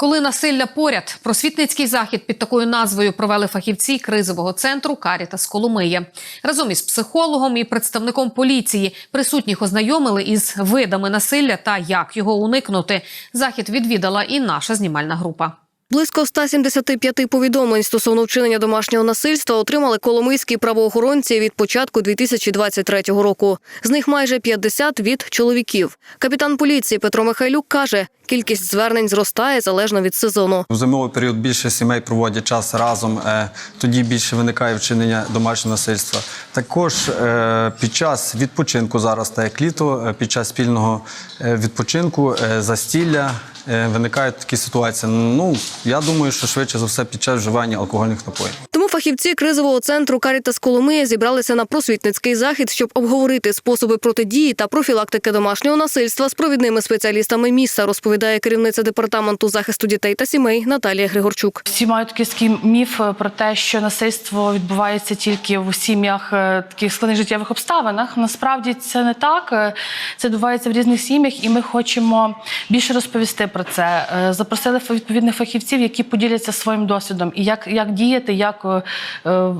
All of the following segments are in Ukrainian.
Коли насилля поряд, просвітницький захід під такою назвою провели фахівці кризового центру Карітас Коломия. Разом із психологом і представником поліції присутніх ознайомили із видами насилля та як його уникнути. Захід відвідала і наша знімальна група. Близько 175 повідомлень стосовно вчинення домашнього насильства отримали коломийські правоохоронці від початку 2023 року. З них майже 50 від чоловіків. Капітан поліції Петро Михайлюк каже, кількість звернень зростає залежно від сезону. В зимовий період більше сімей проводять час разом, е, тоді більше виникає вчинення домашнього насильства. Також е, під час відпочинку зараз, так як літо, е, під час спільного відпочинку, застілля виникають такі ситуації. Ну я думаю, що швидше за все під час вживання алкогольних напоїв. Фахівці кризового центру Карітас Коломия зібралися на просвітницький захід, щоб обговорити способи протидії та профілактики домашнього насильства з провідними спеціалістами міста, розповідає керівниця департаменту захисту дітей та сімей Наталія Григорчук. Всі мають такий міф е, про те, що насильство відбувається тільки в сім'ях е, таких складних життєвих обставинах. Насправді це не так. Е, Це відбувається в різних сім'ях, і ми хочемо більше розповісти про це. Запросили відповідних фахівців, які поділяться своїм досвідом і як, як діяти, як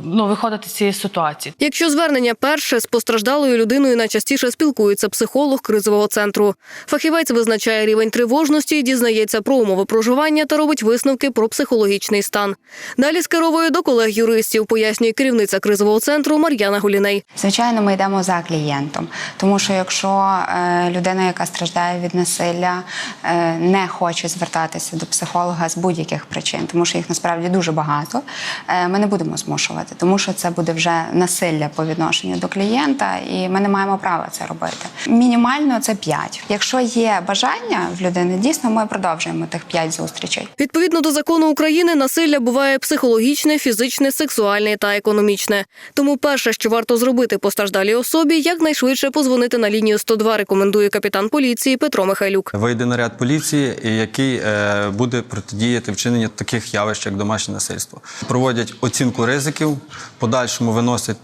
ну, виходити з цієї ситуації. Якщо звернення перше з постраждалою людиною найчастіше спілкується психолог кризового центру. Фахівець визначає рівень тривожності, дізнається про умови проживання та робить висновки про психологічний стан. Далі скеровує до колег юристів, пояснює керівниця кризового центру Мар'яна Гуліней. Звичайно, ми йдемо за клієнтом, тому що якщо е, людина, яка страждає від насилля, е, не хоче звертатися до психолога з будь-яких причин, тому що їх насправді дуже багато, е, ми не будемо змушувати, тому що це буде вже насилля по відношенню до клієнта, і ми не маємо права це робити. Мінімально це 5. Якщо є бажання в людини, дійсно ми продовжуємо тих 5 зустрічей. Відповідно до закону України, насилля буває психологічне, фізичне, сексуальне та економічне. Тому перше, що варто зробити постраждалій особі, якнайшвидше позвонити на лінію 102, рекомендує капітан поліції Петро Михайлюк. Вийде наряд поліції, який е, буде протидіяти вчиненню таких явищ, як домашнє насильство. Проводять оцінку ризиків, в подальшому виносять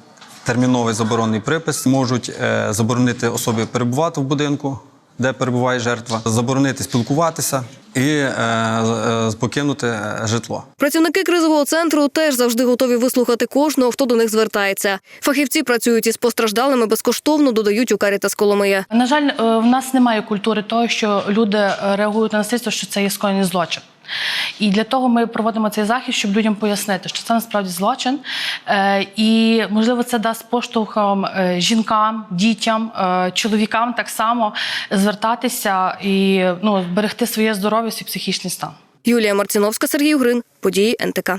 терміновий заборонний припис, можуть е, заборонити особі перебувати в будинку, де перебуває жертва, заборонити спілкуватися і е, е, покинути житло. Працівники кризового центру теж завжди готові вислухати кожного, хто до них звертається. Фахівці працюють із постраждалими безкоштовно, додають у Карітас Коломия. На жаль, в нас немає культури того, що люди реагують на насильство, що це є скоєний злочин. І для того ми проводимо цей захід, щоб людям пояснити, що це насправді злочин. Е, І можливо це дасть поштовхом е, жінкам, дітям, е, чоловікам так само звертатися і ну, берегти своє здоров'я, свій психічний стан. Юлія Марціновська, Сергій Грин. Події НТК.